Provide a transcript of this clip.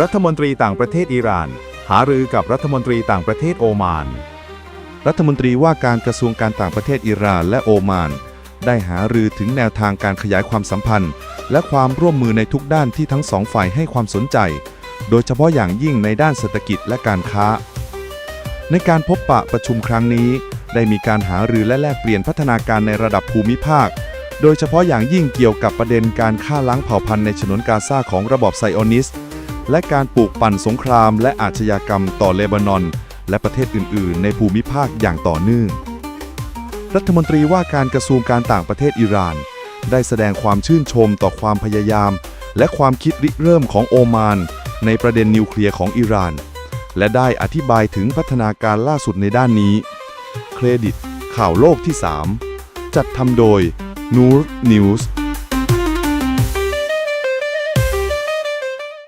รัฐมนตรีต่างประเทศอิหร่าน หารือกับรัฐมนตรีต่างประเทศโอมาน รัฐมนตรีว่าการกระทรวงการต่างประเทศอิหร่านและโอมาน ได้หารือถึงแนวทางการขยายความสัมพันธ์ และความร่วมมือในทุกด้านที่ทั้งสองฝ่ายให้ความสนใจ โดยเฉพาะอย่างยิ่งในด้านเศรษฐกิจและการค้า ในการพบปะประชุมครั้งนี้ ได้มีการหารือและแลกเปลี่ยนพัฒนาการในระดับภูมิภาคโดยเฉพาะอย่างยิ่งเกี่ยวกับประเด็นการฆ่าล้างเผ่าพันธุ์ในฉนวนกาซาของระบอบไซออนิสต์ และการปลูกปั่นสงครามและอาชญากรรมต่อเลบานอน และประเทศอื่น ๆ ในภูมิภาคอย่างต่อเนื่อง รัฐมนตรีว่าการกระทรวงการต่างประเทศอิหร่าน ได้แสดงความชื่นชมต่อความพยายาม และความคิดริเริ่มของโอมาน ในประเด็นนิวเคลียร์ของอิหร่าน และได้อธิบายถึงพัฒนาการล่าสุดในด้านนี้ เครดิต ข่าวโลกที่ 3 จัดทำโดย Noor News